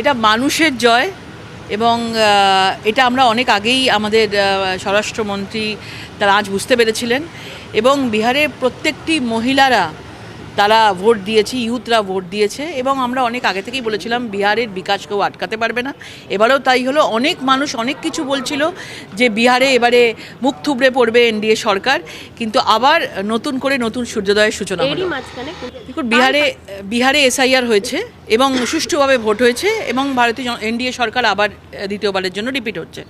এটা মানুষের জয় এবং এটা আমরা অনেক আগেই আমাদের স্বরাষ্ট্রমন্ত্রী তারা আজ বুঝতে পেরেছিলেন এবং বিহারে প্রত্যেকটি মহিলারা তারা ভোট দিয়েছে ইউথরা ভোট দিয়েছে এবং আমরা অনেক আগে থেকেই বলেছিলাম বিহারের বিকাশ কেউ আটকাতে পারবে না। এবারেও তাই হলো অনেক মানুষ অনেক কিছু বলছিল যে বিহারে এবারে মুখ থুবড়ে পড়বে এনডিএ সরকার কিন্তু আবার নতুন করে নতুন সূর্যোদয়ের সূচনা হলো। দেখুন বিহারে বিহারে এসআইআর হয়েছে এবং সুষ্ঠুভাবে ভোট হয়েছে এবং ভারতীয় এনডিএ সরকার আবার দ্বিতীয়বারের জন্য রিপিট হচ্ছে।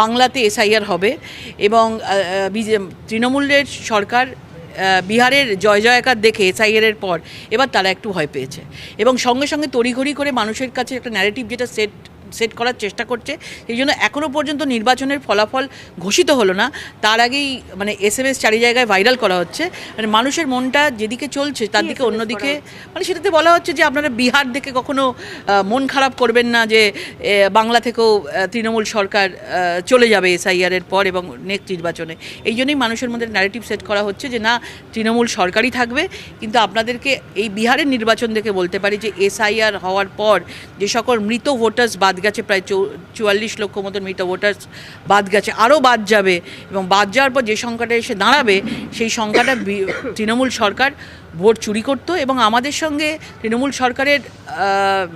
বাংলাতে এসআইআর হবে এবং তৃণমূলের সরকার বিহারের জয় জয়কার দেখে এসআইআর এর পর এবার তারা একটু ভয় পেয়েছে। এবং সঙ্গে সঙ্গে তড়িঘড়ি করে মানুষের কাছে একটা ন্যারেটিভ যেটা সেট সেট করার চেষ্টা করছে। সেই জন্য এখনও পর্যন্ত নির্বাচনের ফলাফল ঘোষিত হলো না। তার আগেই মানে এস এম এস চারি জায়গায় ভাইরাল করা হচ্ছে। মানে মানুষের মনটা যেদিকে চলছে তার দিকে অন্যদিকে মানে সেটাতে বলা হচ্ছে যে আপনারা বিহার দেখে কখনো মন খারাপ করবেন না যে বাংলা থেকেও তৃণমূল সরকার চলে যাবে এসআইআর এর পর এবং নেক্সট নির্বাচনে। এই জন্যই মানুষের মধ্যে ন্যারেটিভ সেট করা হচ্ছে যে না তৃণমূল সরকারই থাকবে। কিন্তু আপনাদেরকে এই বিহারের নির্বাচন দেখে বলতে পারি যে এসআইআর হওয়ার পর যে সকল মৃত ভোটার্স বাদ গেছে, প্রায় চুয়াল্লিশ লক্ষ মতন মৃত ভোটার্স বাদ গেছে, আরও বাদ যাবে এবং বাদ যাওয়ার পর যে সংখ্যাটা এসে দাঁড়াবে, সেই সংখ্যাটা তৃণমূল সরকার ভোট চুরি করতো এবং আমাদের সঙ্গে তৃণমূল সরকারের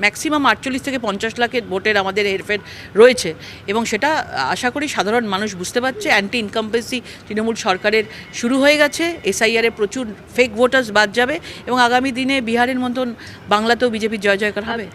ম্যাক্সিমাম আটচল্লিশ থেকে পঞ্চাশ লাখের ভোটের আমাদের হেরফের রয়েছে এবং সেটা আশা করি সাধারণ মানুষ বুঝতে পারছে। অ্যান্টি ইনকাম্পেন্সি তৃণমূল সরকারের শুরু হয়ে গেছে এসআইআরে প্রচুর ফেক ভোটার্স বাদ যাবে এবং আগামী দিনে বিহারের মতন বাংলাতেও বিজেপির জয় জয়কার হবে।